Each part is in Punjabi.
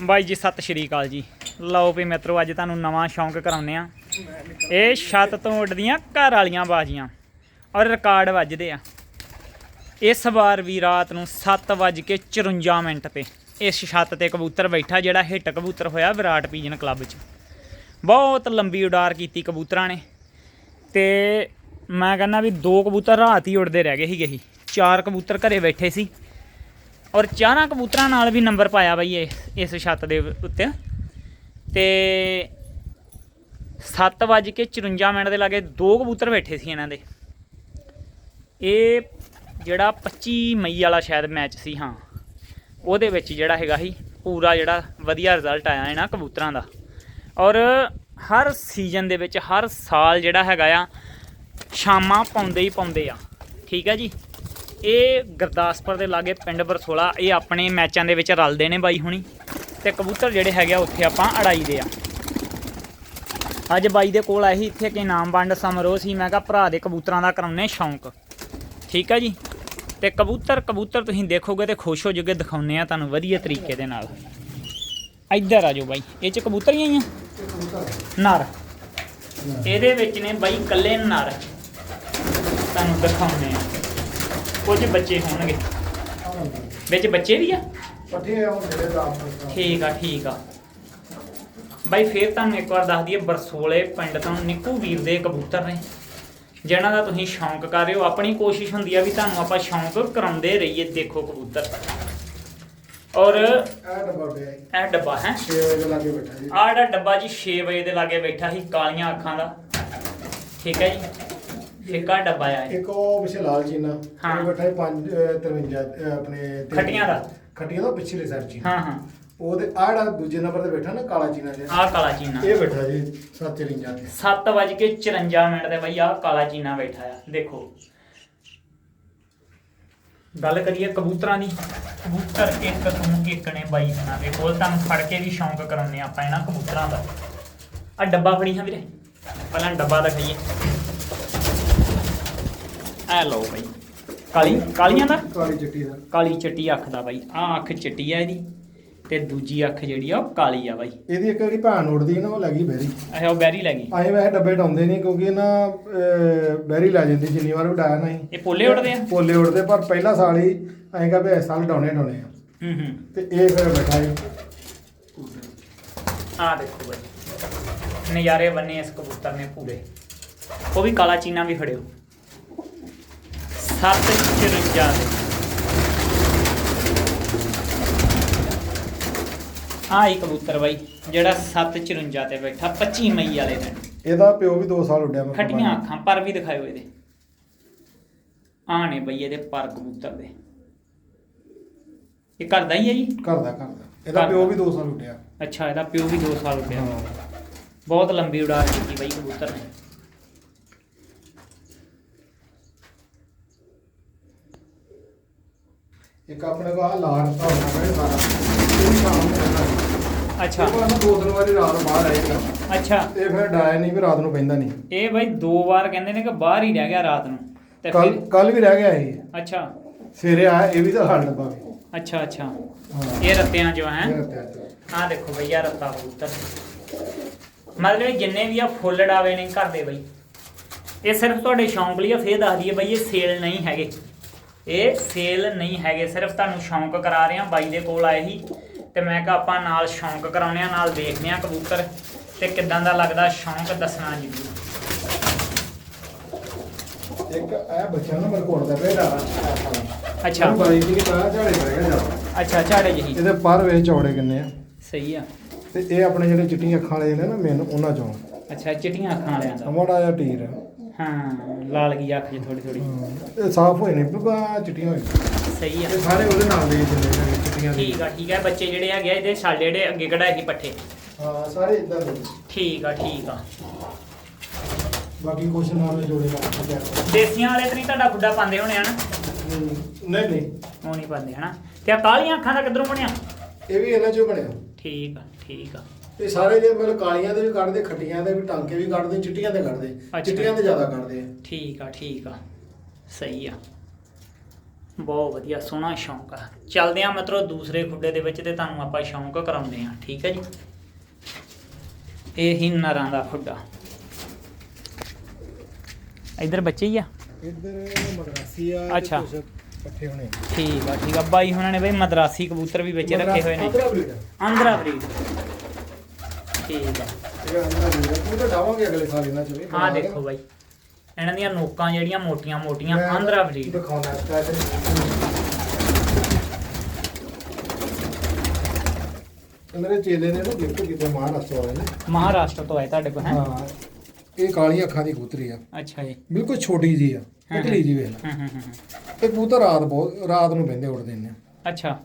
ਬਾਈ ਜੀ, ਸਤਿ ਸ਼੍ਰੀ ਅਕਾਲ ਜੀ। ਲਓ ਵੀ ਮਿੱਤਰੋ, ਅੱਜ ਤੁਹਾਨੂੰ ਨਵਾਂ ਸ਼ੌਂਕ ਕਰਾਉਂਦੇ ਆ ਇਹ ਛੱਤ ਤੋਂ ਉੱਡਦੀਆਂ ਘਰ ਵਾਲੀਆਂ ਬਾਜੀਆਂ। ਔਰ ਰਿਕਾਰਡ ਵੱਜਦੇ ਆ। ਇਸ ਵਾਰ ਵੀ ਰਾਤ ਨੂੰ 7:54 ਮਿੰਟ ਤੇ ਇਸ ਛੱਤ ਤੇ ਕਬੂਤਰ ਬੈਠਾ, ਜਿਹੜਾ ਹਿੱਟ ਕਬੂਤਰ ਹੋਇਆ ਵਿਰਾਟ ਪੀਜਨ ਕਲੱਬ 'ਚ। ਬਹੁਤ ਲੰਬੀ ਉਡਾਰ ਕੀਤੀ ਕਬੂਤਰਾਂ ਨੇ। ਤੇ ਮੈਂ ਕਹਿੰਦਾ ਵੀ ਦੋ ਕਬੂਤਰ ਰਾਤ ਹੀ ਉੱਡਦੇ ਰਹਿ ਗਏ ਸੀਗੇ ਸੀ ਚਾਰ ਕਬੂਤਰ ਘਰੇ ਬੈਠੇ ਸੀ। ਔਰ ਚਾਰਾਂ ਕਬੂਤਰਾਂ ਨਾਲ ਵੀ ਨੰਬਰ ਪਾਇਆ ਬਈ ਇਹ, ਇਸ ਛੱਤ ਦੇ ਉੱਤੇ। ਤੇ 7:54 ਮਿੰਟ ਦੇ ਲਾਗੇ ਦੋ ਕਬੂਤਰ ਬੈਠੇ ਸੀ ਇਹਨਾਂ ਦੇ। ਇਹ ਜਿਹੜਾ 25 ਮਈ ਵਾਲਾ ਸ਼ਾਇਦ ਮੈਚ ਸੀ, ਹਾਂ। ਉਹਦੇ ਵਿੱਚ ਜਿਹੜਾ ਹੈਗਾ ਸੀ, ਪੂਰਾ ਜਿਹੜਾ ਵਧੀਆ ਰਿਜ਼ਲਟ ਆਇਆ ਇਹਨਾਂ ਕਬੂਤਰਾਂ ਦਾ। ਔਰ ਹਰ ਸੀਜ਼ਨ ਦੇ ਵਿੱਚ, ਹਰ ਸਾਲ ਜਿਹੜਾ ਹੈਗਾ ਆ, ਸ਼ਾਮਾਂ ਪਾਉਂਦੇ ਹੀ ਪਾਉਂਦੇ ਆ। ਠੀਕ ਹੈ ਜੀ? ਇਹ ਗੁਰਦਾਸਪੁਰ ਦੇ ਲਾਗੇ ਪਿੰਡ ਬਰਸੋਲਾ ਇਹ ਆਪਣੇ ਮੈਚਾਂ ਦੇ ਵਿੱਚ ਰਲਦੇ ਨੇ ਬਾਈ ਹੁਣੀ। ਤੇ ਕਬੂਤਰ ਜਿਹੜੇ ਹੈਗੇ ਆ, ਉੱਥੇ ਆਪਾਂ ਅੜਾਈ ਦੇ ਆ। ਅੱਜ ਬਾਈ ਦੇ ਕੋਲ ਆਏ ਇੱਥੇ ਕਿ ਨਾਮ ਵੰਡ ਸਮਾਰੋਹ ਸੀ। ਮੈਂ ਕਿਹਾ ਭਰਾ ਦੇ ਕਬੂਤਰਾਂ ਦਾ ਕਰਾਉਣੇ ਸ਼ੌਂਕ। ਠੀਕ ਹੈ ਜੀ? ਤੇ ਕਬੂਤਰ ਕਬੂਤਰ ਤੁਸੀਂ ਦੇਖੋਗੇ ਤੇ ਖੁਸ਼ ਹੋ ਜਾਓਗੇ ਦਿਖਾਉਨੇ ਆ ਤੁਹਾਨੂੰ ਵਧੀਆ ਤਰੀਕੇ ਦੇ ਨਾਲ। ਇੱਧਰ ਆ ਜਾਓ ਬਾਈ। ਇਹ ਚ ਕਬੂਤਰੀਆਂ ਹੀ ਆ ਨਰ। ਇਹਦੇ ਵਿੱਚ ਨੇ ਬਾਈ ਕੱਲੇ ਨਰ। ਤੁਹਾਨੂੰ ਦਿਖਾਉਨੇ ਆ। ਕੁਝ ਬੱਚੇ ਹੋਣਗੇ। ਵਿੱਚ ਬੱਚੇ ਵੀ ਆ? ਪੱਠੇ ਆ ਜਿਹੜੇ ਦਾ। ਠੀਕ ਆ ਠੀਕ ਆ। ਬਾਈ ਫੇਰ ਤੁਹਾਨੂੰ ਇੱਕ ਵਾਰ ਦੱਸ ਦਈਏ ਬਰਸੋਲੇ ਪਿੰਡ ਤੋਂ ਨਿੱਕੂ ਵੀਰ ਦੇ ਕਬੂਤਰ ਨੇ। ਜਿਹਨਾਂ ਦਾ ਤੁਸੀਂ ਸ਼ੌਂਕ ਕਰ ਰਹੇ ਹੋ। ਆਪਣੀ ਕੋਸ਼ਿਸ਼ ਹੁੰਦੀ ਆ ਵੀ ਤੁਹਾਨੂੰ ਆਪਾਂ ਸ਼ੌਂਕ ਕਰਾਉਂਦੇ ਰਹੀਏ। ਦੇਖੋ ਕਬੂਤਰ। ਔਰ ਇਹ ਡੱਬਾ ਪਿਆ ਹੈ ਇਹ ਡੱਬਾ ਹੈ। 6 ਵਜੇ ਦੇ ਲਾਗੇ ਬੈਠਾ ਜੀ। ਆਹ ਡੱਬਾ ਜੀ 6 ਵਜੇ ਦੇ ਲਾਗੇ ਬੈਠਾ ਸੀ ਕਾਲੀਆਂ ਅੱਖਾਂ ਦਾ। ਠੀਕ ਹੈ ਜੀ। ਫਿੱਕਾ ਡੱਬਾ ਆ ਇਹ। ਇੱਕ ਉਹ ਪਿੱਛੇ ਲਾਲ ਚੀਨਾ ਹਾਂ। ਉਹ ਬੈਠਾ 5 53 ਆਪਣੇ ਤੇ- ਖੱਟੀਆਂ ਦਾ। ਖੱਟੀਆਂ ਦਾ ਪਿਛਲੇ ਸਰ ਚੀਨਾ। ਹਾਂ ਹਾਂ। ਉਹਦੇ ਆਹ ਜਿਹੜਾ ਦੂਜੇ ਨੰਬਰ ਤੇ ਬੈਠਾ ਨਾ ਕਾਲਾ ਚੀਨਾ ਜਿਹਾ ਆਹ ਕਾਲਾ ਚੀਨਾ ਇਹ ਬੈਠਾ ਜੀ 754 ਤੇ। 7:54 ਮਿੰਟ ਤੇ ਬਈ ਆਹ ਕਾਲਾ ਚੀਨਾ ਬੈਠਾ ਆ ਦੇਖੋ। ਗੱਲ ਕਰੀਏ ਕਬੂਤਰਾਂ ਦੀ। ਕਬੂਤਰ ਇੱਕ ਤੋਂ ਇੱਕ ਨੇ ਬਾਈ ਹਨਾ ਦੇ ਕੋਲ ਤੁਹਾਨੂੰ ਫੜ ਕੇ ਵੀ ਸ਼ੌਂਕ ਕਰਾਉਂਦੇ ਆਪਾਂ ਇਹਨਾਂ ਕਬੂਤਰਾਂ ਦਾ। ਆ ਡੱਬਾ ਫੜੀ ਹਾਂ ਵੀਰੇ। ਪਹਿਲਾਂ ਡੱਬਾ ਦਿਖਾਈਏ। ਆ ਲਓ ਬਾਈ। ਕਾਲੀ ਕਾਲੀਆਂ ਦਾ? ਕਾਲੀ ਚਿੱਟੀ ਦਾ। ਕਾਲੀ ਚਿੱਟੀ ਅੱਖ ਦਾ ਬਾਈ। ਆ ਅੱਖ ਚਿੱਟੀ ਆ ਇਹਦੀ ਤੇ ਦੂਜੀ ਅੱਖ ਜਿਹੜੀ ਆ ਉਹ ਕਾਲੀ ਆ ਬਾਈ। ਇਹਦੀ ਇੱਕ ਜਿਹੜੀ ਭਾਣ ਉੜਦੀ ਨਾ ਉਹ ਲੱਗੀ ਬੈਰੀ। ਇਹ ਉਹ ਬੈਰੀ ਲੱਗੀ ਆਏ ਵੈਸੇ ਡੱਬੇ ਡਾਉਂਦੇ ਨਹੀਂ ਕਿਉਂਕਿ ਨਾ ਅਹ, ਬੈਰੀ ਲੈ ਜਾਂਦੀ ਜਿੰਨੀ ਵਾਰ ਉਡਾਇਆ ਨਹੀਂ। ਇਹ ਪੋਲੇ ਉੱਡਦੇ ਆ? ਪੋਲੇ ਉੜਦੇ ਪਰ ਪਹਿਲਾ ਸਾਲ ਹੀ ਐਂ ਕਹਾਂ ਵੀ ਇਸ ਸਾਲ ਡਾਉਣੇ ਡਾਉਣੇ ਆ। ਹੂੰ ਹੂੰ। ਤੇ ਇਹ ਫਿਰ ਬੈਠਾ ਜੀ ਆ ਦੇਖੋ ਬਾਈ। ਨਜ਼ਾਰੇ ਬੰਨੇ ਇਸ ਕਬੂਤਰ ਨੇ ਪੂਰੇ। ਉਹ ਵੀ ਕਾਲਾ ਚੀਨਾ ਵੀ ਫੜਿਓ। 754 ਦੇ ਆ ਹੀ ਕਬੂਤਰ ਬਾਈ ਜਿਹੜਾ 754 ਤੇ ਬੈਠਾ 25 ਮਈ ਵਾਲੇ ਦਿਨ। ਇਹਦਾ ਪਿਓ ਵੀ 2 ਸਾਲ ਉੱਡਿਆ ਕੋਲ ਖੱਟੀਆਂ ਅੱਖਾਂ ਪਰ ਵੀ ਦਿਖਾਇਓ ਇਹਦੇ। ਆ ਨੇ ਬਈ ਇਹਦੇ ਪਰ ਕਬੂਤਰ ਦੇ। ਇਹ ਘਰ ਦਾ ਹੀ ਹੈ ਜੀ? ਘਰ ਦਾ ਘਰ ਦਾ। ਇਹਦਾ ਪਿਓ। ਵੀ 2 ਸਾਲ ਉੱਡਿਆ। ਅੱਛਾ ਇਹਦਾ ਪਿਓ ਵੀ 2 ਸਾਲ ਉੱਡਿਆ। ਬਹੁਤ ਲੰਬੀ ਉਡਾਰ ਕੀਤੀ ਬਈ ਕਬੂਤਰ ਨੇ। ਇੱਕ ਆਪਣੇ ਕੋਲ ਆ ਲਾੜ ਤਾਂ ਹੋਣਾ ਮੇਰੇ ਸਾਰਾ। ਇਹ ਵੀ ਸ਼ਾਮ ਨੂੰ ਪੈਂਦਾ ਅੱਛਾ। ਇਹ ਕੋਲ ਦੋ ਤਿੰਨ ਵਾਰੀ ਰਾਤ ਬਾਹਰ ਆਏਗਾ ਅੱਛਾ। ਇਹ ਫਿਰ ਡਾਇਆ ਨਹੀਂ ਵੀ ਰਾਤ ਨੂੰ ਪੈਂਦਾ ਨਹੀਂ। ਇਹ ਬਈ ਦੋ ਵਾਰ ਕਹਿੰਦੇ ਨੇ ਕਿ ਬਾਹਰ ਹੀ ਰਹਿ ਗਿਆ ਰਾਤ ਨੂੰ। ਤੇ ਕੱਲ ਫਿਰ ਕੱਲ ਵੀ ਰਹਿ ਗਿਆ ਇਹ। ਅੱਛਾ। ਸਵੇਰੇ ਆਇਆ ਇਹ ਵੀ ਤਾਂ ਹੱਲ ਡੱਬਾ ਵੀ ਅੱਛਾ ਅੱਛਾ। ਹਾਂ। ਇਹ ਰੱਤਿਆਂ ਚੋਂ ਹੈ। ਆਹ ਦੇਖੋ ਬਈ ਆ ਰੱਤਾ ਕਬੂਤਰ। ਮਤਲਬ ਜਿੰਨੇ ਵੀ ਆ ਫੁੱਲ ਡਾਵੇ ਨੇ ਘਰ ਦੇ ਬਈ। ਇਹ ਸਿਰਫ ਤੁਹਾਡੇ ਸ਼ੌਂਕ ਲਈ ਆ ਫੇਰ ਦੱਸ ਦਈਏ ਬਈ ਇਹ ਸੇਲ ਨਹੀਂ ਹੈਗੇ। ਇਹ ਸੇਲ ਨਹੀਂ ਹੈਗੇ ਸਿਰਫ ਤੁਹਾਨੂੰ ਸ਼ੌਂਕ ਕਰਾ ਰਹੇ ਆ ਬਾਈ ਦੇ ਕੋਲ ਆਏ ਸੀ ਤੇ ਮੈਂ ਕਿਹਾ ਆਪਾਂ ਨਾਲ ਸ਼ੌਂਕ ਕਰਾਉਣੇ ਆ ਨਾਲ ਦੇਖਦੇ ਆ ਕਬੂਤਰ ਤੇ ਕਿੱਦਾਂ ਦਾ ਲੱਗਦਾ ਸ਼ੌਂਕ ਦੱਸਣਾ ਜੀ। ਇੱਕ ਇਹ ਬੱਚਾ ਨਾ ਮੇਰੇ ਕੋਲ ਦਾ ਬੇਟਾ ਅੱਛਾ। ਬਾਈ ਦੀ ਤਾਂ ਝਾੜੇ ਪੈ ਗਿਆ ਜਾ ਅੱਛਾ ਝਾੜੇ ਜਿਹੀ। ਇਹਦੇ ਪਰ ਵੇ ਚੌੜੇ ਕਿੰਨੇ ਆ। ਸਹੀ ਆ। ਤੇ ਇਹ ਆਪਣੇ ਜਿਹੜੇ ਚਿੱਟੀਆਂ ਅੱਖਾਂ ਵਾਲੇ ਨੇ ਨਾ ਮੈਨੂੰ ਉਹਨਾਂ ਚੋਂ। ਅੱਛਾ ਚਿੱਟੀਆਂ ਅੱਖਾਂ ਵਾਲਿਆਂ ਦਾ। ਮਾੜਾ ਜਿਹਾ ਟੀਰ ਆ। ਹਾਂ ਲਾਲ ਗਈ ਅੱਖ ਜੀ ਥੋੜੀ ਥੋੜੀ ਹਾਂ, ਇਹ ਸਾਫ਼ ਹੋਏ ਨੇ ਬਿਲਕੁਲ ਚਿੱਟੀਆਂ ਹੋਏ ਸਹੀ ਆ। ਇਹ ਸਾਰੇ ਉਹਦੇ ਨਾਲ ਦੇ ਜਿੰਨੇ ਨੇ ਚਿੱਟੀਆਂ ਦੇ। ਠੀਕ ਆ ਠੀਕ ਆ ਬੱਚੇ ਜਿਹੜੇ ਹੈਗੇ ਆ ਇਹਦੇ ਸਾਡੇ ਜਿਹੜੇ ਅੱਗੇ ਕਢਾਏ ਸੀ ਪੱਠੇ। ਹਾਂ ਸਾਰੇ ਇਦਾਂ ਦੇ। ਠੀਕ ਆ ਠੀਕ ਆ। ਬਾਕੀ ਕੁਛ ਨਾਲ ਜੋੜੇ ਲਾ ਕੇ ਦੇਸੀਆਂ ਵਾਲੇ ਤੇ ਨਹੀਂ ਤੁਹਾਡਾ ਖੁੱਡਾ ਪਾਉਂਦੇ ਹੋਣੇ ਹਨ? ਨਹੀਂ ਨਹੀਂ। ਉਹ ਨਹੀਂ ਪਾਉਂਦੇ ਹਨਾ? ਤੇ ਆ ਕਾਲੀਆਂ ਅੱਖਾਂ ਦਾ ਕਿੱਧਰੋਂ ਬਣਿਆ? ਇਹ ਵੀ ਇਹਨਾਂ ਚੋਂ ਬਣਿਆ। ਠੀਕ ਆ ਠੀਕ ਆ। ਇਹ ਸਾਰੇ ਜੇ ਮਤਲਬ ਕਾਲੀਆਂ ਦੇ ਵੀ ਕੱਢਦੇ ਖੱਟੀਆਂ ਦੇ ਵੀ ਟਾਂਕੇ ਵੀ ਕੱਢਦੇ ਚਿੱਟੀਆਂ ਦੇ ਕੱਢਦੇ। ਚਿੱਟੀਆਂ ਦੇ ਜ਼ਿਆਦਾ ਕੱਢਦੇ ਆ। ਠੀਕ ਆ ਠੀਕ ਆ। ਸਹੀ ਆ। ਬਹੁਤ ਵਧੀਆ ਸੋਹਣਾ ਸ਼ੌਂਕ ਆ। ਚੱਲਦੇ ਆ ਮਤਲਬ ਦੂਸਰੇ ਖੁੱਡੇ ਦੇ ਵਿੱਚ ਤੇ ਤੁਹਾਨੂੰ ਆਪਾਂ ਸ਼ੌਂਕ ਕਰਾਉਂਦੇ ਆ ਠੀਕ ਹੈ ਜੀ? ਇਹ ਹੀ ਨਰਾਂ ਦਾ ਖੁੱਡਾ। ਇਧਰ ਬੱਚੇ ਹੀ ਆ? ਇੱਧਰ ਮਦਰਾਸੀ ਆ ਤੇ ਅੱਛਾ। ਪੱਠੇ ਹੋਣੇ। ਠੀਕ ਆ ਠੀਕ ਆ। ਬਾਈ ਹੁਣਾਂ ਨੇ ਬਈ ਮਦਰਾਸੀ ਕਬੂਤਰ ਵੀ ਵਿੱਚ ਰੱਖੇ ਹੋਏ ਨੇ। ਆਂਧਰਾ ਬਰੀਡ। ਆ। ਆਂਧਰਾ ਬਰੀਡ। ਠੀਕ ਆ। ਇਹ ਆਂਧਰਾ ਬਰੀਡ ਆ। ਉਹ ਤਾਂ ਡਾਵਾਂਗੇ ਅਗਲੇ ਸਾਲ ਇਹਨਾਂ ਚ ਵੀ ਆਹ ਦੇਖੋ ਬਾਈ। ਇਹਨਾਂ ਦੀਆਂ ਨੋਕਾਂ ਜਿਹੜੀਆਂ ਮੋਟੀਆਂ ਮੋਟੀਆਂ ਮੈਂ ਆਂਧਰਾ ਬਰੀਡ। ਦਿਖਾਉਣਾ ਸਟਾਰਟ ਇਹ ਮੇਰੇ ਚੇਲੇ ਨੇ ਨਾ ਗਿਫਟ ਕੀਤੇ ਮਹਾਰਾਸ਼ਟਰ ਵਾਲੇ ਨੇ। ਮਹਾਰਾਸ਼ਟਰ ਤੋਂ ਆਏ ਤੁਹਾਡੇ ਕੋਲ ਹੈ? ਹਾਂ ਇਹ ਕਾਲੀਆਂ ਅੱਖਾਂ ਦੀ ਕਬੂਤਰੀ ਆ। ਅੱਛਾ ਜੀ। ਬਿਲਕੁਲ ਛੋਟੀ ਜੀ ਆ ਹਾਂ, ਪਤਲੀ ਜੀ ਵੇਖ ਹੂੰ ਹੂੰ ਹੂੰ ਹੂੰ। ਇਹ ਕਬੂਤਰ ਰਾਤ ਬਹੁਤ ਰਾਤ ਨੂੰ ਬੰਦੇ ਉੱਡਦੇ ਨੇ। ਅੱਛਾ।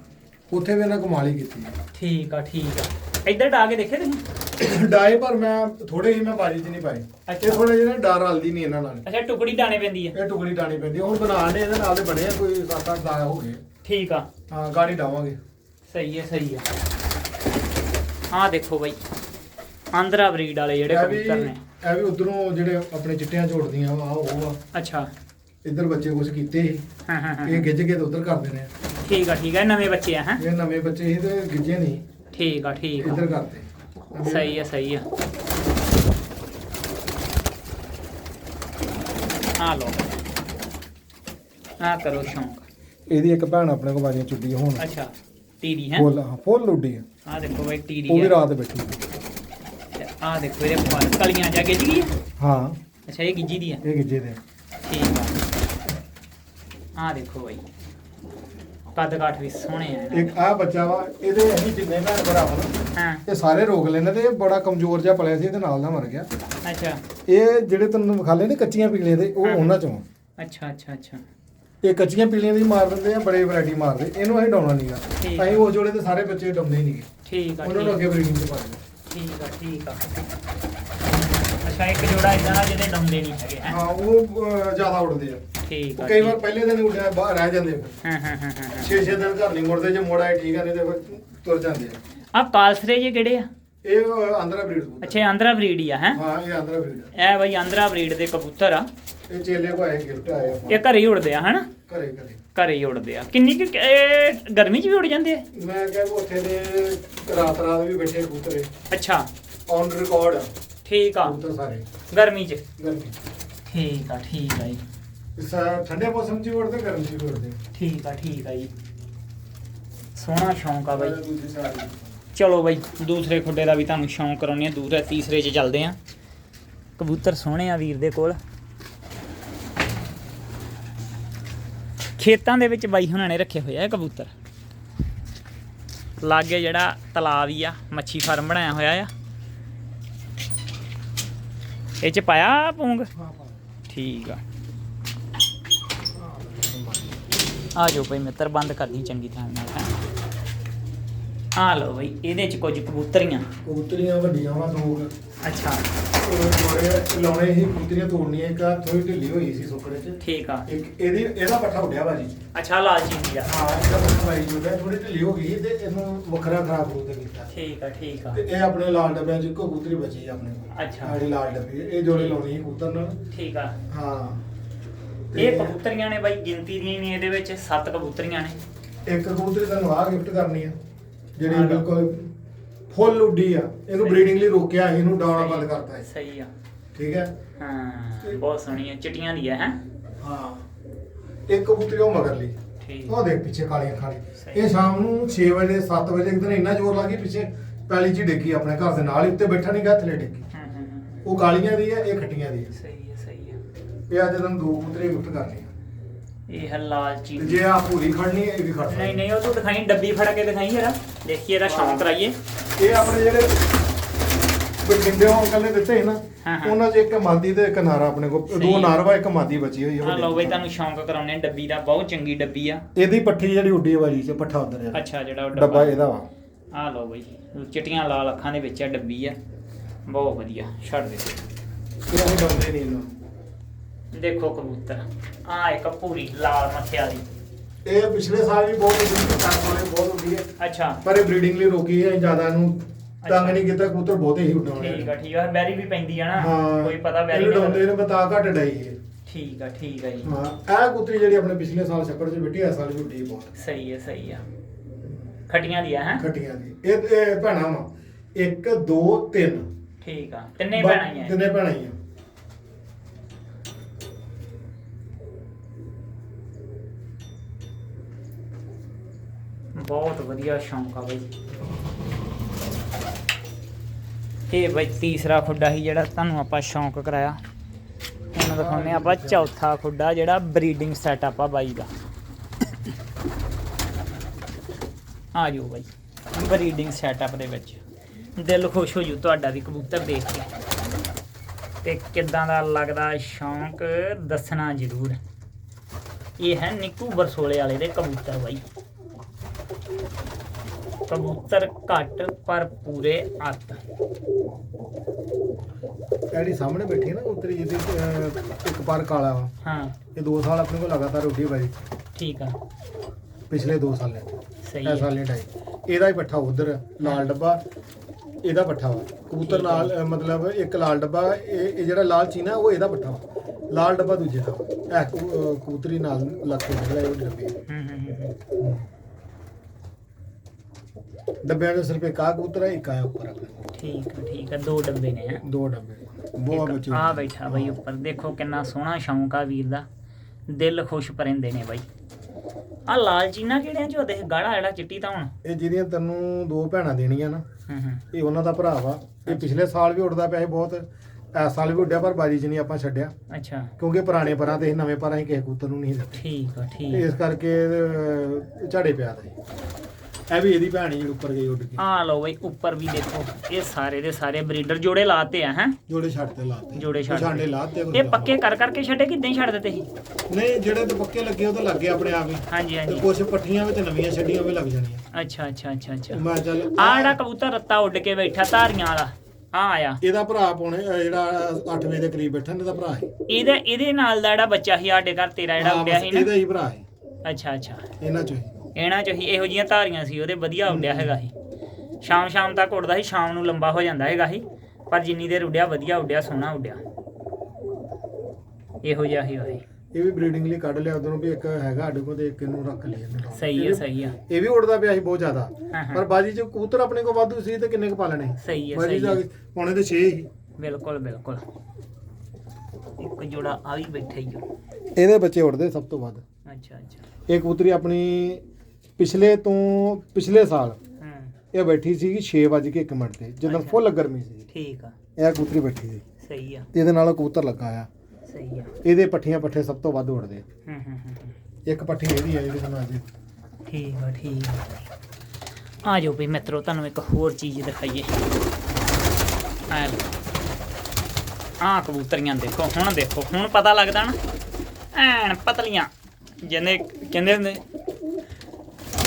ਉੱਥੇ ਵੀ ਇਹਨਾਂ ਕਮਾਲ ਹੀ ਕੀਤੀ ਠੀਕ ਆ ਠੀਕ ਆ। ਇੱਧਰ ਡਾ ਕੇ ਦੇਖੇ ਤੁਸੀਂ? ਡਾਏ ਪਰ ਮੈਂ ਥੋੜੇ ਹੀ ਮੈਂ ਬਾਜੀ 'ਚ ਨਹੀਂ ਪਾਏ। ਅੱਛਾ। ਇਹ ਥੋੜੇ ਜਿਹੇ ਨਾ ਡਰ ਰਲਦੀ ਨਹੀਂ ਇਹਨਾਂ ਨਾਲ। ਅੱਛਾ ਟੁਕੜੀ ਡਾਣੇ ਪੈਂਦੀ ਹੈ ਇਹ ਟੁਕੜੀ ਡਾਣੀ ਪੈਂਦੀ ਆ। ਹੁਣ ਬਣਾਉਣ ਦੇ ਇਹਦੇ ਨਾਲ ਦੇ ਬਣੇ ਆ ਕੋਈ 7-8 ਦਾ ਹੋ ਗਏ। ਠੀਕ ਆ। ਹਾਂ ਗਾੜੀ ਡਾਵਾਂਗੇ। ਸਹੀ ਹੈ ਸਹੀ ਹੈ ਆਹ ਦੇਖੋ ਬਾਈ ਆਂਧਰਾ ਬਰੀਡ ਵਾਲੇ ਜਿਹੜੇ ਇਹ ਵੀ ਕਬੂਤਰ ਨੇ। ਇਹ ਵੀ ਉਧਰੋਂ ਜਿਹੜੇ ਆਪਣੇ ਚਿੱਟਿਆਂ ਝੋੜਦੀਆਂ ਵਾ ਉਹ ਆ। ਅੱਛਾ। ਇੱਧਰ ਬੱਚੇ ਕੁਝ ਕੀਤੇ ਸੀ। ਹਾਂ ਹਾਂ ਹਾਂ ਇਹ ਗਿੱਜ ਕੇ ਤੇ ਉਧਰ ਕਰਦੇ ਨੇ ਠੀਕ ਆ ਠੀਕ ਆ ਇਹ ਨਵੇਂ ਬੱਚੇ ਆ ਹੈ? ਇਹ ਨਵੇਂ ਬੱਚੇ ਸੀ ਤੇ ਗਿੱਜੇ ਨਹੀਂ। ਠੀਕ ਆ ਠੀਕ ਆ। ਇੱਧਰ ਕਰਦੇ ਸਹੀ ਹੈ ਸਹੀ ਹੈ ਆ ਲੋ ਆ ਕਰੋ ਸ਼ੌਂਕ। ਇਹਦੀ ਇੱਕ ਭੈਣ ਆਪਣੇ ਕੋਲ ਬਾਜੀਆਂ ਚੁੱਡੀ ਹੁਣ। ਅੱਛਾ ਟੀਰੀ ਹੈ? ਫੁੱਲ ਹਾਂ ਫੁੱਲ ਉੱਡੀ ਆ। ਆ ਦੇਖੋ ਬਾਈ ਟੀਰੀ ਉਹ ਵੀ ਰਾਤ ਬੈਠੀ। ਆ ਦੇਖੋ ਇਹਦੇ ਪਰ ਕਲੀਆਂ ਜਾ ਗਿੱਜ ਗਈ ਹੈ? ਅੱਛਾ ਇਹ ਗਿੱਜੀ ਦੀ ਹੈ ਇਹ ਗਿੱਜੇ ਦੇ ਠੀਕ ਆ। ਆ ਦੇਖੋ ਬਾਈ। ਕੱਦ ਕਾਠ ਵੀ ਸੋਹਣੇ ਆ ਇਹਨਾਂ ਇੱਕ ਆ ਬੱਚਾ ਵਾ ਇਹਦੇ ਅਸੀਂ ਜਿੰਨੇ ਭੈਣ ਭਰਾ ਵਾ ਨਾ ਦੇ। ਹਾਂ। ਇਹ ਸਾਰੇ ਰੋਕ ਲੈਂਦੇ ਤੇ ਇਹ ਬੜਾ ਕਮਜ਼ੋਰ ਜਿਹਾ ਪਲਿਆ ਸੀ ਇਹਦੇ ਨਾਲ ਦਾ ਮਰ ਗਿਆ। ਅੱਛਾ। ਇਹ ਜਿਹੜੇ ਤੈਨੂੰ ਵਿਖਾਲੇ ਨੇ ਕੱਚੀਆਂ ਪੀਲੀਆਂ ਦੇ ਉਹ। ਉਹਨਾਂ ਚੋਂ ਆ। ਅੱਛਾ ਅੱਛਾ ਅੱਛਾ। ਇਹ ਕੱਚੀਆਂ ਪੀਲੀਆਂ ਦੀ ਮਾਰ ਦਿੰਦੇ ਆ ਬੜੇ ਵੈਰਾਈਟੀ ਮਾਰਦੇ। ਇਹਨੂੰ ਅਸੀਂ ਡਾਉਣਾ ਨਹੀਂਗਾ ਠੀਕ ਆ। ਅਸੀਂ ਉਹ ਜੋੜੇ ਤੇ ਸਾਰੇ ਬੱਚੇ ਡਾਉਂਦੇ ਹੀ ਨਹੀਂਗੇ ਠੀਕ ਆ ਉਹਨਾਂ ਨੂੰ ਠੀਕ ਅੱਗੇ ਬਰੀਡਿੰਗ ਚ ਪਾ ਦਿੰਦੇ ਠੀਕ ਆ ਠੀਕ ਆ। ਅੱਛਾ ਇੱਕ ਜੋੜਾ ਇਦਾਂ ਦਾ ਜਿਹਦੇ ਡੰਦੇ ਨਹੀਂ ਹੈਗੇ ਹੈ। ਹਾਂ ਉਹ ਅਹ, ਜ਼ਿਆਦਾ ਉੱਡਦੇ ਆ। ਠੀਕ ਆ ਕਈ ਵਾਰ। ਪਹਿਲੇ ਦਿਨ ਉੱਡਿਆ ਬਾਹਰ ਰਹਿ ਜਾਂਦੇ ਫਿਰ। ਹਾਂ ਹਾਂ ਹਾਂ ਹਾਂ ਹਾਂ। 6-6 ਦਿਨ ਘਰ ਨਹੀਂ ਮੁੜਦੇ ਜੇ ਮੁੜ ਠੀਕ ਆ ਨਹੀਂ ਤੇ ਫਿਰ ਤੁਰ ਜਾਂਦੇ ਆ। ਆ ਕਾਲਸਰੇ ਜੇ ਕਿਹੜੇ ਆ? ਇਹ ਆਂਧਰਾ ਬਰੀਡ ਕਬੂਤਰ ਅੱਛਾ ਇਹ ਆਂਧਰਾ ਬਰੀਡ ਹੀ ਆ ਹੈ? ਹਾਂ ਇਹ ਆਂਧਰਾ ਬਰੀਡ ਇਹ ਬਈ ਆਂਧਰਾ ਬਰੀਡ ਦੇ ਕਬੂਤਰ ਆ। ਇਹ ਚੇਲੇ ਕੋ ਆਏ ਗਿਫਟ ਆਏ ਆਪਾਂ। ਇਹ ਘਰੇ ਹੀ ਉੜਦੇ ਆ ਹਨਾ? ਘਰੇ ਘਰੇ। ਘਰੇ ਹੀ ਉੜਦੇ ਆ। ਕਿੰਨੀ ਕਿ ਇਹ ਗਰਮੀ 'ਚ ਵੀ ਉੜ ਜਾਂਦੇ ਆ? ਮੈਂ ਕਿਹਾ ਵੀ ਉੱਥੇ ਦੇ ਰਾਤ ਰਾਤ ਵੀ ਬੈਠੇ ਕਬੂਤਰੇ ਅੱਛਾ। ਔਨ ਰਿਕਾਰਡ ਠੀਕ ਆ। ਕਬੂਤਰ ਸਾਰੇ। ਗਰਮੀ 'ਚ। ਗਰਮੀ। ਠੀਕ ਆ ਠੀਕ ਆ ਜੀ। ਇਸ ਠੰਡੇ ਮੌਸਮ 'ਚ ਹੀ ਉੜਦੇ ਗਰਮ 'ਚ ਵੀ ਉੜਦੇ ਠੀਕ ਆ ਠੀਕ ਆ ਜੀ। ਸੋਹਣਾ ਸ਼ੌਂਕ ਆ ਬਾਈ। ਦੂਜੀ ਸਾਈਡ ਚਲੋ ਬਾਈ ਦੂਸਰੇ ਖੁੱਡੇ ਦਾ ਵੀ ਤੁਹਾਨੂੰ ਸ਼ੌਂਕ ਕਰਾਉਣੀ ਆ ਦੂਸਰੇ ਤੀਸਰੇ 'ਚ ਚੱਲਦੇ ਆ ਕਬੂਤਰ ਸੋਹਣੇ ਆ ਵੀਰ ਦੇ ਕੋਲ। ਖੇਤਾਂ ਦੇ ਵਿੱਚ ਬਾਈ ਹੁਣਾਂ ਨੇ ਰੱਖੇ ਹੋਏ ਆ ਕਬੂਤਰ। ਲਾਗੇ ਜਿਹੜਾ ਤਲਾਬ ਹੀ ਆ ਮੱਛੀ ਫਾਰਮ ਬਣਾਇਆ ਹੋਇਆ ਆ। ਇਹ ਚ ਪਾਇਆ ਪੂੰਗ? ਠੀਕ ਆ। ਆ ਜਾਓ ਭਾਈ ਮਿੱਤਰ ਬੰਦ ਕਰਨੀ ਚੰਗੀ ਤਰ੍ਹਾਂ ਨਾਲ। ਆ ਲਓ ਬਈ ਇਹਦੇ ਚ ਕੁਝ ਕਬੂਤਰੀਆਂ। ਕਬੂਤਰੀਆਂ ਵੱਡੀਆਂ ਵਾ ਦੋ ਕੁ। ਅੱਛਾ ਜੋੜੇ ਲਾਉਣੇ ਸੀ ਕਬੂਤਰੀਆਂ ਤੋੜਨੀਆਂ ਇੱਕ ਥੋੜੀ ਢਿੱਲੀ ਹੋਈ ਸੀ ਸੁੱਕੜੇ 'ਚ। ਠੀਕ ਆ। ਇੱਕ ਇਹਦੀ ਇਹਦਾ ਪੱਠਾ ਉੱਡਿਆ ਬਾਜੀ। ਅੱਛਾ ਲਾਲ ਚੀਨੀ ਦਾ ਹਾਂ ਇਹਦਾ ਪੱਠਾ ਬਾਈ ਜੁੜਿਆ ਥੋੜੀ ਢਿੱਲੀ ਹੋ ਗਈ ਤੇ ਇਹਨੂੰ ਵੱਖਰਾ ਖਰਾਬ ਹੋ ਕੀਤਾ। ਠੀਕ ਆ ਠੀਕ ਆ। ਤੇ ਇਹ ਆਪਣੇ ਲਾਲ ਡੱਬਿਆਂ 'ਚ ਇੱਕੋ ਕਬੂਤਰੀ ਬਚੀ ਆ ਆਪਣੇ ਕੋਲ। ਅੱਛਾ। ਆਹ ਜਿਹੜੀ ਲਾਲ ਡੱਬੀ ਇਹ ਜੋੜੇ ਲਾਉਣੀ ਸੀ ਕਬੂਤਰ ਨਾਲ। ਠੀਕ ਆ। ਹਾਂ। ਇਹ ਕਬੂਤਰੀਆਂ ਨੇ ਬਾਈ ਗਿਣਤੀ ਦੀਆਂ ਨੇ ਇਹਦੇ ਵਿੱਚ 7 ਕਬੂਤਰੀਆਂ ਨੇ। ਇੱਕ ਕਬੂਤਰੀ ਤੁਹਾਨੂੰ ਆਹ ਗਿਫਟ ਕਰਨੀ ਆ ਜਿਹੜੀ। ਬਿਲਕੁਲ ਫੁੱਲ ਉੱਡੀ ਆ। ਇਹਨੂੰ। ਬਰੀਡਿੰਗ ਲਈ ਰੋਕਿਆ ਇਹਨੂੰ ਡਾਉਣਾ ਬੰਦ ਕਰਤਾ ਹੈ ਸਹੀ ਆ। ਠੀਕ ਹੈ? ਹਾਂ ਬਹੁਤ ਸੋਹਣੀ ਹੈ ਚਿਟੀਆਂ ਦੀ ਹੈ? ਹੈ। ਹਾਂ ਇੱਕ ਕਬੂਤਰੀ ਉਹ ਮਗਰ ਲਈ। ਠੀਕ। ਉਹ ਦੇਖ ਪਿੱਛੇ ਕਾਲੀਆਂ ਖਾਲੀ। ਇਹ ਸ਼ਾਮ ਨੂੰ 6 ਵਜੇ 7 ਵਜੇ ਇੱਕ ਦਿਨ ਇੰਨਾ ਜ਼ੋਰ ਲੱਗੀ ਪਿੱਛੇ ਪੈਲੀ 'ਚ ਹੀ ਡਿੱਗੀ ਆਪਣੇ ਘਰ ਦੇ ਨਾਲ ਹੀ ਉੱਤੇ ਬੈਠਾ ਨਹੀਂ ਗਾ ਥੱਲੇ ਡਿੱਗੀ। ਹੂੰ ਹੂੰ ਹੂੰ। ਉਹ ਕਾਲੀਆਂ ਦੀ ਹੈ ਇਹ ਖੱਟੀਆਂ ਦੀ ਹੈ ਸਹੀ ਇਹ ਅੱਜ ਤੁਹਾਨੂੰ ਦੋ ਕਬੂਤਰੀ ਗਿਫਟ ਕਰਨੀ ਆ। ਇਹ ਹੈ ਲਾਲ ਤੇ ਜੇ ਆ ਪੂਰੀ ਖੜਨੀ ਹੈ ਇਹ ਵੀ ਖੜ ਸਕਦੀ ਨਹੀਂ ਨਹੀਂ ਉਹ ਤੂੰ ਦਿਖਾਈ ਡੱਬੀ ਫੜ ਕੇ ਦਿਖਾਈ ਜਰਾ। ਦੇਖੀਏ ਇਹਦਾ ਸ਼ੌਂਕ ਕਰਾਈਏ। ਇਹ ਆਪਣੇ ਜਿਹੜੇ ਬਠਿੰਡੇ ਅੰਕਲ ਨੇ ਦਿੱਤੇ ਸੀ ਨਾ ਹਾਂ, ਹਾਂ। ਉਹਨਾਂ 'ਚ ਇੱਕ ਮਾਦੀ ਤੇ ਇੱਕ ਨਾਰਾ ਆਪਣੇ ਕੋਲ ਸਹੀ। ਦੋ ਨਾਰਵਾ ਇੱਕ ਮਾਦੀ ਬਚੀ ਹੋਈ ਹੈ ਆ ਵੱਡੀ। ਲਓ ਬਈ ਤੁਹਾਨੂੰ ਸ਼ੌਂਕ ਕਰਾਉਣੇ ਡੱਬੀ ਦਾ ਬਹੁਤ ਚੰਗੀ ਡੱਬੀ ਆ। ਇਹਦੀ ਪੱਠੀ ਜਿਹੜੀ ਉੱਡੀ ਆਵਾਜੀ 'ਚ ਪੱਠਾ ਉਧਰ ਆ। ਅੱਛਾ ਜਿਹੜਾ ਉਹ ਡੱਬਾ ਇਹਦਾ ਵਾ। ਆ ਲਓ ਬਈ ਚਿਟੀਆਂ ਲਾਲ ਅੱਖਾਂ ਦੇ ਵਿੱਚ ਆ ਡੱਬੀ ਆ। ਬਹੁਤ ਵਧੀਆ ਛੱਡ ਦੇ। ਇਹ ਅਸੀਂ ਬੰਦੇ ਨਹੀਂ ਇਹਨਾਂ। ਦੇਖੋ ਕਬੂਤਰ। ਆ ਇੱਕ ਪੂਰੀ ਲਾਲ ਮੱਥਿਆ ਦੀ। ਇਹ ਪਿਛਲੇ ਸਾਲ ਵੀ ਬਹੁਤ ਵਾਲੇ ਬਹੁਤ ਉੱਡੀ ਹੈ। ਅੱਛਾ। ਪਰ ਇਹ ਬਰੀਡਿੰਗ ਲਈ ਰੋਕੀ ਹੈ ਜ਼ਿਆਦਾ ਇਹਨੂੰ ਅੱਛਾ। ਤੰਗ ਨਹੀਂ ਕੀਤਾ ਕਬੂਤਰ ਬਹੁਤੇ ਹੀ ਉੱਡਾਉਣੇ ਠੀਕ ਆ ਠੀਕ ਆ ਬੈਰੀ ਵੀ ਪੈਂਦੀ ਆ ਨਾ। ਕੋਈ ਪਤਾ ਬੈਰੀ ਨਹੀਂ ਡਾਉਂਦੇ ਲੱਗਦਾ। ਨੇ ਬਤਾ ਘੱਟ ਡਾਈ ਹੈ। ਠੀਕ ਆ ਠੀਕ ਆ ਜੀ। ਹਾਂ ਇਹ ਕਬੂਤਰੀ ਜਿਹੜੀ ਆਪਣੇ ਪਿਛਲੇ ਸਾਲ ਛੱਪੜ 'ਚ ਬਿੱਟੀ ਇਸ ਸਾਲ ਵੀ ਉੱਡੀ ਬਹੁਤ ਸਹੀ ਹੈ ਸਹੀ ਆ। ਖਟੀਆਂ ਦੀ ਆ ਹੈ? ਖੱਟੀਆਂ ਦੀ। ਇਹ ਇਹ ਭੈਣਾਂ ਵਾ। 1 2 3 ਠੀਕ ਆ। ਤਿੰਨੇ ਭੈਣਾਂ ਹੀ ਆ। ਤਿੰਨੇ ਭੈਣਾਂ ਹੀ ਆ। ਬਹੁਤ ਵਧੀਆ ਸ਼ੌਂਕ ਆ ਬਾਈ। ਇਹ ਬਈ ਤੀਸਰਾ ਖੁੱਡਾ ਸੀ ਜਿਹੜਾ ਤੁਹਾਨੂੰ ਆਪਾਂ ਸ਼ੌਂਕ ਕਰਾਇਆ। ਹੁਣ ਦਿਖਾਉਂਦੇ ਆਪਾਂ ਚੌਥਾ ਖੁੱਡਾ ਜਿਹੜਾ ਬਰੀਡਿੰਗ ਸੈਟਅਪ ਆ ਬਾਈ ਦਾ। ਆ ਜਾਓ ਬਾਈ ਬਰੀਡਿੰਗ ਸੈਟਅਪ ਦੇ ਵਿੱਚ। ਦਿਲ ਖੁਸ਼ ਹੋ ਜੂ ਤੁਹਾਡਾ ਵੀ ਕਬੂਤਰ ਦੇਖ ਕੇ। ਤੇ ਕਿੱਦਾਂ ਦਾ ਲੱਗਦਾ ਸ਼ੌਂਕ, ਦੱਸਣਾ ਜ਼ਰੂਰ। ਇਹ ਹੈ ਨਿੱਕੂ ਬਰਸੋਲੇ ਵਾਲੇ ਦੇ ਕਬੂਤਰ ਬਾਈ। ਕਬੂਤਰ ਘੱਟ ਪਰ ਪੂਰੇ ਅੱਤ ਜਿਹੜੀ ਸਾਹਮਣੇ ਬੈਠੀ ਹੈ ਨਾ ਕਬੂਤਰੀ ਜਿਹਦੀ ਅਹ, ਇੱਕ ਪਰ ਕਾਲਾ ਵਾ। ਹਾਂ। ਇਹ 2 ਸਾਲ ਆਪਣੇ ਕੋਲ ਲਗਾਤਾਰ ਉੱਡੀ ਬਾਈ ਠੀਕ ਆ। ਪਿਛਲੇ 2 ਸਾਲਾਂ ਸਹੀ ਇਹ ਹੈ ਸਾਲ ਨਹੀਂ ਢਾਈ ਇਹਦਾ ਹੀ ਪੱਠਾ ਉਧਰ ਲਾਲ ਡੱਬਾ ਇਹਦਾ ਪੱਠਾ ਵਾ। ਕਬੂਤਰ ਨਾਲ ਅਹ, ਮਤਲਬ ਇੱਕ ਲਾਲ ਡੱਬਾ ਇਹ ਇਹ ਜਿਹੜਾ ਲਾਲ ਚੀਨਾ ਉਹ ਇਹਦਾ ਪੱਠਾ ਵਾ। ਲਾਲ ਡੱਬਾ ਦੂਜੇ ਦਾ ਵਾ। ਇਹ ਕਬੂ- ਅਹ, ਕਬੂਤਰੀ ਨਾਲ ਲੱਗ ਕੇ ਨਿਕਲਿਆ ਉਹ ਡੱਬੇ। ਹੂੰ ਹੂੰ ਹੂੰ, ਹੂੰ। ਡੱਬਿਆਂ ਦੇ ਸਿਰਫ ਇੱਕ ਆ ਕਬੂਤਰ ਹੈ ਇੱਕ ਆ ਉੱਪਰ ਆਪਣਾ। ਠੀਕ ਆ ਠੀਕ ਆ ਦੋ ਡੱਬੇ ਨੇ ਹੈ। ਦੋ ਡੱਬੇ ਬੱਚੇ। ਆ ਬੈਠਾ ਬਾਈ ਉੱਪਰ ਦੇਖੋ ਕਿੰਨਾ ਸੋਹਣਾ ਸ਼ੌਂਕ ਆ ਵੀਰ ਦਾ। ਦਿਲ ਖੁਸ਼ ਪਰਿੰਦੇ ਨੇ ਬਾਈ। ਆ ਲਾਲ ਚੀਨਾ ਕਿਹੜਿਆਂ ਚੋਂ ਦੇਖ ਗਾੜਾ ਜਿਹੜਾ ਚਿੱਟੀ ਤਾਂ ਹੁਣ? ਇਹ ਜਿਹਦੀਆਂ ਤੈਨੂੰ ਦੋ ਭੈਣਾਂ ਦੇਣੀਆਂ ਨਾ ਹੂੰ ਹੂੰ। ਇਹ ਉਹਨਾਂ ਦਾ ਭਰਾ ਵਾ। ਇਹ ਪਿਛਲੇ ਸਾਲ ਵੀ ਉੱਡਦਾ ਪਿਆ ਸੀ ਬਹੁਤ। ਇਸ ਸਾਲ ਵੀ ਉੱਡਿਆ ਪਰ ਬਾਜੀ 'ਚ ਨਹੀਂ ਆਪਾਂ ਛੱਡਿਆ। ਅੱਛਾ। ਕਿਉਂਕਿ ਪੁਰਾਣੇ ਪਰਾਂ ਤੇ ਇਹ ਨਵੇਂ ਪਰਾਂ ਹੀ ਕਿਸੇ ਕਬੂਤਰ ਨੂੰ ਨਹੀਂ ਦਿੱਤੇ ਠੀਕ ਆ ਤੇ ਠੀਕ ਇਸ ਕਰਕੇ ਅਹ, ਝਾੜੇ ਪਿਆ ਇਹ ਵੀ ਇਹਦੀ ਭੈਣ ਹੀ ਜਿਹੜੀ ਉੱਪਰ ਗਈ ਉੱਡ ਕੇ। ਆ ਲਓ ਬਾਈ ਉੱਪਰ ਵੀ ਦੇਖੋ ਇਹ ਸਾਰੇ ਦੇ ਸਾਰੇ ਬਰੀਡਰ ਜੋੜੇ ਲਾਤੇ ਆ ਹੈ? ਜੋੜੇ ਛੱਡ ਤੇ ਲਾਤੇ। ਜੋੜੇ ਛੱਡ ਛਾਂਡੇ। ਲਾਤੇ ਇਹ ਪੱਕੇ ਕਰ ਕਰਕੇ ਛੱਡੇ ਕਿਦਾਂ ਹੀ ਛੱਡ ਦਿੱਤੇ ਸੀ? ਨਹੀਂ ਜਿਹੜੇ ਤੇ ਪੱਕੇ ਲੱਗੇ ਉਹ ਤਾਂ ਲੱਗੇ ਆਪਣੇ ਆਪ ਹੀ। ਹਾਂਜੀ ਤੇ ਹਾਂਜੀ। ਕੁਝ ਪੱਠੀਆਂ ਵਿੱਚ ਨਵੀਆਂ ਛੱਡੀਆਂ ਵੀ ਲੱਗ ਜਾਣੀਆਂ। ਅੱਛਾ ਅੱਛਾ ਅੱਛਾ ਅੱਛਾ। ਮੈਂ ਚੱਲ ਆ ਜਿਹੜਾ ਕਬੂਤਰ ਰੱਤਾ ਉੱਡ ਕੇ ਬੈਠਾ ਧਾਰੀਆਂ ਵਾਲਾ ਆ ਆਇਆ। ਇਹਦਾ ਭਰਾ ਪੌਣੇ ਜਿਹੜਾ 8 ਵਜੇ ਦੇ ਕਰੀਬ ਬੈਠਾ ਇਹਦਾ ਭਰਾ ਹੈ ਇਹਦੇ ਇਹਦੇ ਨਾਲ ਦਾ ਜਿਹੜਾ ਬੱਚਾ ਸੀ ਸਾਡੇ ਘਰ ਤੇਰਾ ਜਿਹੜਾ ਉੱਡਿਆ ਸੀ ਨਾ? ਇਹਦਾ ਹੀ ਭਰਾ ਹੈ ਅੱਛਾ ਅੱਛਾ। ਇਹਨਾਂ ਚੋਂ ਹੀ। ਇਹਨਾਂ ਚ ਹੀ ਇਹੋ ਜੀਆਂ ਧਾਰੀਆਂ ਸੀ ਉਹਦੇ ਵਧੀਆ ਉੱਡਿਆ ਹੈਗਾ ਸੀ। ਸ਼ਾਮ ਸ਼ਾਮ ਤੱਕ ਉੱਡਦਾ ਸੀ ਸ਼ਾਮ ਨੂੰ ਲੰਬਾ ਹੋ ਜਾਂਦਾ ਹੈਗਾ ਸੀ ਪਰ ਜਿੰਨੀ ਦੇਰ ਉੱਡਿਆ ਵਧੀਆ ਉੱਡਿਆ ਸੋਹਣਾ ਉੱਡਿਆ। ਇਹੋ ਜਿਹਾ ਹੀ ਹੋਏ ਇਹ ਵੀ ਬਰੀਡਿੰਗ ਲਈ ਕੱਢ ਲਿਆ ਉਧਰੋਂ ਵੀ ਇੱਕ ਹੈਗਾ ਸਾਡੇ ਕੋਲ ਤੇ ਇੱਕ ਇਹਨੂੰ ਰੱਖ ਲਿਆ ਇਹਨੂੰ। ਸਹੀ ਹੈ ਸਹੀ ਹੈ ਇਹ ਵੀ ਉੜਦਾ ਪਿਆ ਸੀ ਬਹੁਤ ਜ਼ਿਆਦਾ। ਹਾਂ ਹਾਂ। ਪਰ ਬਾਜੀ ਚ ਕਬੂਤਰ ਆਪਣੇ ਕੋਲ ਵਾਧੂ ਸੀ ਤੇ ਕਿੰਨੇ ਕੁ ਪਾਲਣੇ ਸਹੀ ਹੈ ਬਾਜੀ ਸਹੀ ਦਾ ਹੈ ਪੌਣੇ ਤੇ 6 ਹੀ ਬਿਲਕੁਲ ਬਿਲਕੁਲ। ਇੱਕ ਜੋੜਾ ਆ ਵੀ ਬੈਠਾ ਹੀ। ਇਹਦੇ ਬੱਚੇ ਉੜਦੇ ਸਭ ਤੋਂ ਵੱਧ। ਅੱਛਾ ਅੱਛਾ। ਇਹ ਕਬੂਤਰੀ ਆਪਣੀ ਪਿਛਲੇ ਤੋਂ ਪਿਛਲੇ ਸਾਲ ਹੂੰ। ਇਹ ਬੈਠੀ ਸੀਗੀ 6 ਵਜੇ ਕੇ 1 ਮਿੰਟ ਤੇ ਜਦੋਂ ਅੱਛਾ। ਫੁੱਲ ਗਰਮੀ ਸੀ। ਠੀਕ ਆ। ਇਹ ਕਬੂਤਰੀ ਬੈਠੀ ਸੀ। ਸਹੀ ਆ। ਤੇ ਇਹਦੇ ਨਾਲ ਕਬੂਤਰ ਲੱਗਾ ਆ। ਸਹੀ ਆ। ਇਹਦੇ ਪੱਠੀਆਂ ਪੱਠੇ ਸਭ ਤੋਂ ਵੱਧ ਉੜਦੇ। ਹੂੰ ਹੂੰ ਹੂੰ ਹੂੰ। ਇੱਕ ਪੱਠੀ ਇਹਦੀ ਆ ਇਹਦੇ ਨਾਲ ਅੱਜ ਠੀਕ ਆ ਠੀਕ ਆ। ਆ ਜਾਓ ਵੀ ਮਿੱਤਰੋ ਤੁਹਾਨੂੰ ਇੱਕ ਹੋਰ ਚੀਜ਼ ਦਿਖਾਈਏ। ਆ ਕਬੂਤਰੀਆਂ ਦੇਖੋ ਹੁਣ ਦੇਖੋ ਹੁਣ ਪਤਾ ਲੱਗਦਾ ਨਾ। ਐਨ ਪਤਲੀਆਂ ਜਿਹਨੇ ਕਹਿੰਦੇ ਹੁੰਦੇ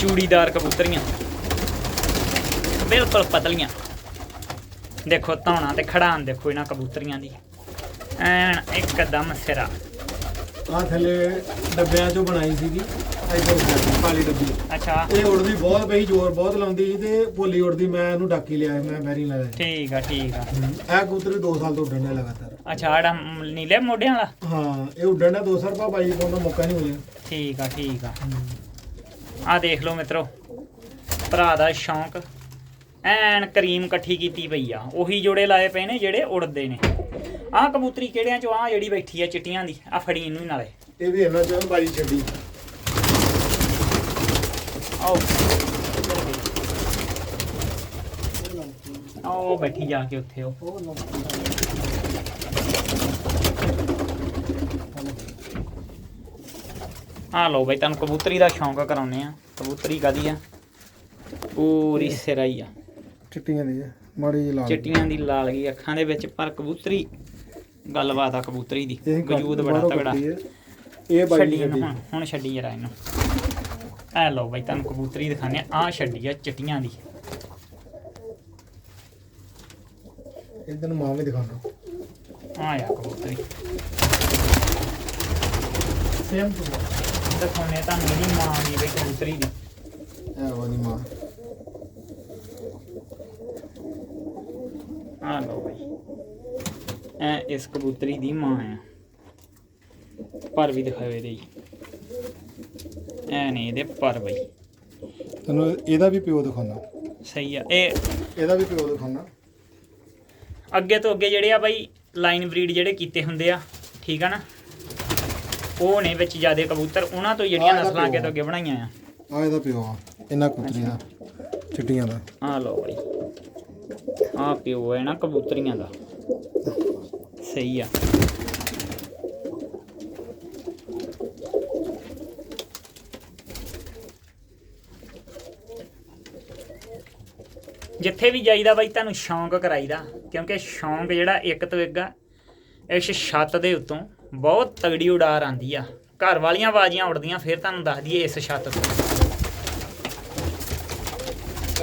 ਚੂੜੀਦਾਰ ਕਬੂਤਰੀਆਂ। ਬਿਲਕੁਲ ਪਤਲੀਆਂ। ਦੇਖੋ ਧੌਣਾ ਤੇ ਖੜਾਨ ਦੇਖੋ ਇਹਨਾਂ ਕਬੂਤਰੀਆਂ ਦੀ। ਐਨ ਇੱਕਦਮ ਸਿਰਾ। ਆ ਥੱਲੇ ਡੱਬਿਆਂ ਚੋਂ ਬਣਾਈ ਸੀਗੀ। ਇਧਰ ਕਾਲੀ ਡੱਬੀ। ਅੱਛਾ। ਇਹ ਉੜਦੀ ਬਹੁਤ ਪਈ ਜ਼ੋਰ ਬਹੁਤ ਲਾਉਂਦੀ ਸੀ ਤੇ ਭੋਲੀ ਉੜਦੀ ਮੈਂ ਇਹਨੂੰ ਡਾਕੀ ਲਿਆ ਮੈਂ ਬੈਰੀ ਲਾ ਲਿਆ ਠੀਕ ਆ ਠੀਕ ਆ। ਇਹ ਕਬੂਤਰ 2 ਸਾਲ ਤੋਂ ਉੱਡਣ ਡਿਆ ਲਗਾਤਾਰ। ਅੱਛਾ ਆੜਾ ਨੀਲੇ ਮੋਢਿਆਂ ਵਾਲਾ? ਹਾਂ ਇਹ ਉੱਡਣ ਦਾ 2 ਸਾਲ ਬਾਅਦ ਬਾਈ ਕੋਲ ਦਾ ਮੌਕਾ ਨਹੀਂ ਮਿਲਿਆ। ਠੀਕ ਆ ਠੀਕ ਆ। ਆ ਦੇਖ ਲਓ ਮਿੱਤਰੋ ਭਰਾ ਦਾ ਸ਼ੌਂਕ। ਐਨ ਕਰੀਮ ਇਕੱਠੀ ਕੀਤੀ ਪਈ ਆ। ਉਹੀ ਜੋੜੇ ਲਾਏ ਪਏ ਨੇ ਜਿਹੜੇ ਉੜਦੇ ਨੇ। ਆਹ ਕਬੂਤਰੀ ਕਿਹੜਿਆਂ ਚੋਂ? ਆ ਜਿਹੜੀ ਬੈਠੀ ਆ ਚਿੱਟੀਆਂ ਦੀ ਆ ਫੜੀ ਇਹਨੂੰ ਹੀ ਨਾਲੇ। ਇਹ ਵੀ ਇਹਨਾਂ ਚ ਬਾਈ ਛੱਡੀ। ਆਓ। ਆਓ ਬੈਠੀ ਜਾ ਕੇ ਉੱਥੇ ਉਹ। ਆ ਲਓ ਬਈ ਤੁਹਾਨੂੰ ਕਬੂਤਰੀ ਦਾ ਸ਼ੌਂਕ ਕਰਾਉਨੇ ਆ ਕਬੂਤਰੀ ਕਾਦੀ ਆ? ਪੂਰੀ ਸਿਰਾਈ ਆ। ਚਿੱਟੀਆਂ ਦੀ ਮਾੜੀ ਜਿਹੀ ਲਾਲ। ਚਿੱਟੀਆਂ ਦੀ ਲਾਲ ਗਈ ਅੱਖਾਂ ਦੇ ਵਿੱਚ ਪਰ ਕਬੂਤਰੀ ਗੱਲਬਾਤ ਆ ਕਬੂਤਰੀ ਦੀ। ਵਜੂਦ ਬੜਾ ਤਗੜਾ। ਇਹ ਬਾਈ ਹੁਣ ਛੱਡੀ ਜਰਾ ਇਹਨੂੰ। ਐ ਲਓ ਬਈ ਤੁਹਾਨੂੰ ਕਬੂਤਰੀ ਦਿਖਾਣੇ ਆ ਛੱਡੀ ਆ ਚਿੱਟੀਆਂ ਦੀ। ਨੂੰ ਮਾਂ ਵੀ ਦਿਖਾਉਣਾ ਆ ਆ ਕਬੂਤਰੀ। ਸੇਮ ਟੂ ਦਿਖਾਉਣੇ ਤੁਹਾਨੂੰ ਇਹਦੀ ਮਾਂ ਦੀ ਬਈ ਕਬੂਤਰੀ ਦੀ। ਇਹ ਵਾਲੀ ਮਾਂ। ਆ ਲਓ ਬਈ। ਐ ਇਸ ਕਬੂਤਰੀ ਦੀ ਮਾਂ ਆ। ਪਰ ਵੀ ਇਹਦੇ ਜੀ। ਐ ਨੇ ਇਹਦੇ ਪਰ ਬਈ। ਤੈਨੂੰ ਇਹਦਾ ਵੀ ਪਿਓ ਦਿਖਾਉਣਾ। ਸਹੀ ਆ ਇਹ ਇਹਦਾ ਵੀ ਪਿਓ ਦਿਖਾਉਣਾ। ਅੱਗੇ ਤੋਂ ਅੱਗੇ ਜਿਹੜੇ ਆ ਬਾਈ ਲਾਈਨ ਬਰੀਡ ਜਿਹੜੇ ਕੀਤੇ ਹੁੰਦੇ ਆ ਠੀਕ ਆ ਨਾ? ਉਹ ਨੇ ਵਿੱਚ ਜਿਆਦੇ ਕਬੂਤਰ ਉਹਨਾਂ ਤੋਂ ਜਿਹੜੀਆਂ ਨਸਲਾਂ ਅੱਗੇ ਤੋਂ ਅੱਗੇ ਬਣਾਈਆਂ ਆ। ਆ। ਇਹਦਾ ਪਿਓ ਆ ਇਹਨਾਂ ਕੁਤਰੀ ਦਾ ਚਿੱਟੀਆਂ ਦਾ। ਆ ਲਓ ਬਾਈ। ਆ ਪਿਓ ਹੈ ਨਾ ਕਬੂਤਰੀਆਂ ਦਾ। ਸਹੀ ਆ। ਜਿੱਥੇ ਵੀ ਜਾਈਦਾ ਬਾਈ ਤੁਹਾਨੂੰ ਸ਼ੌਂਕ ਕਰਾਈਦਾ ਕਿਉਂਕਿ ਸ਼ੌਂਕ ਜਿਹੜਾ ਇੱਕ ਤੋਂ ਇੱਕ ਆ ਇਸ ਛੱਤ ਦੇ ਉੱਤੋਂ। ਬਹੁਤ ਤਗੜੀ ਉਡਾਰ ਆਂਦੀ ਆ। ਘਰ ਵਾਲੀਆਂ ਬਾਜ਼ੀਆਂ ਉੜਦੀਆਂ ਫਿਰ ਤੁਹਾਨੂੰ ਦੱਸ ਦਈਏ ਇਸ ਛੱਤ ਤੋਂ।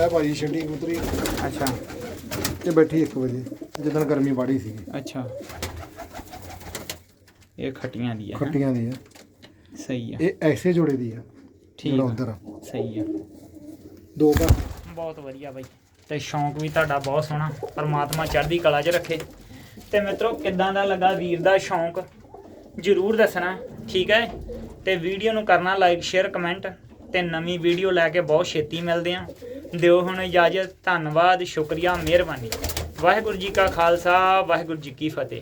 ਇਹ ਭਾਜੀ ਛੱਡੀ ਕੁਤਰੀ ਅੱਛਾ। ਇਹ ਬੈਠੀ 1 ਵਜੇ ਜਦੋਂ ਗਰਮੀ ਬਾੜੀ ਸੀਗੀ। ਅੱਛਾ। ਇਹ ਖਟੀਆਂ ਦੀ ਆ ਹੈਂ? ਖੱਟੀਆਂ ਦੀ ਆ। ਸਹੀ ਆ। ਇਹ ਐਸੇ ਜੋੜੇ ਦੀ ਆ ਠੀਕ ਜਿਹੜਾ ਆ। ਉਧਰ ਆ। ਸਹੀ ਆ। ਦੋ ਘਰ। ਬਹੁਤ ਵਧੀਆ ਬਾਈ। ਤੇ ਸ਼ੌਂਕ ਵੀ ਤੁਹਾਡਾ ਬਹੁਤ ਸੋਹਣਾ। ਪਰਮਾਤਮਾ ਚੜ੍ਹਦੀ ਕਲਾ 'ਚ ਰੱਖੇ। ਤੇ ਮਿੱਤਰੋ ਕਿੱਦਾਂ ਦਾ ਲੱਗਾ ਵੀਰ ਦਾ ਸ਼ੌਂਕ? ਜਰੂਰ ਦੱਸਣਾ, ਠੀਕ ਹੈ? ਤੇ ਵੀਡੀਓ ਨੂੰ ਕਰਨਾ ਲਾਈਕ ਸ਼ੇਅਰ ਕਮੈਂਟ ਤੇ ਨਵੀਂ ਵੀਡੀਓ ਲੈ ਕੇ ਬਹੁਤ ਛੇਤੀ ਮਿਲਦੇ ਆਂ ਦਿਓ ਹੁਣ ਇਜਾਜ਼ਤ, ਧੰਨਵਾਦ, ਸ਼ੁਕਰੀਆ, ਮਿਹਰਬਾਨੀ। ਵਾਹਿਗੁਰੂ ਜੀ ਕਾ ਖਾਲਸਾ, ਵਾਹਿਗੁਰੂ ਜੀ ਕੀ ਫਤਿਹ।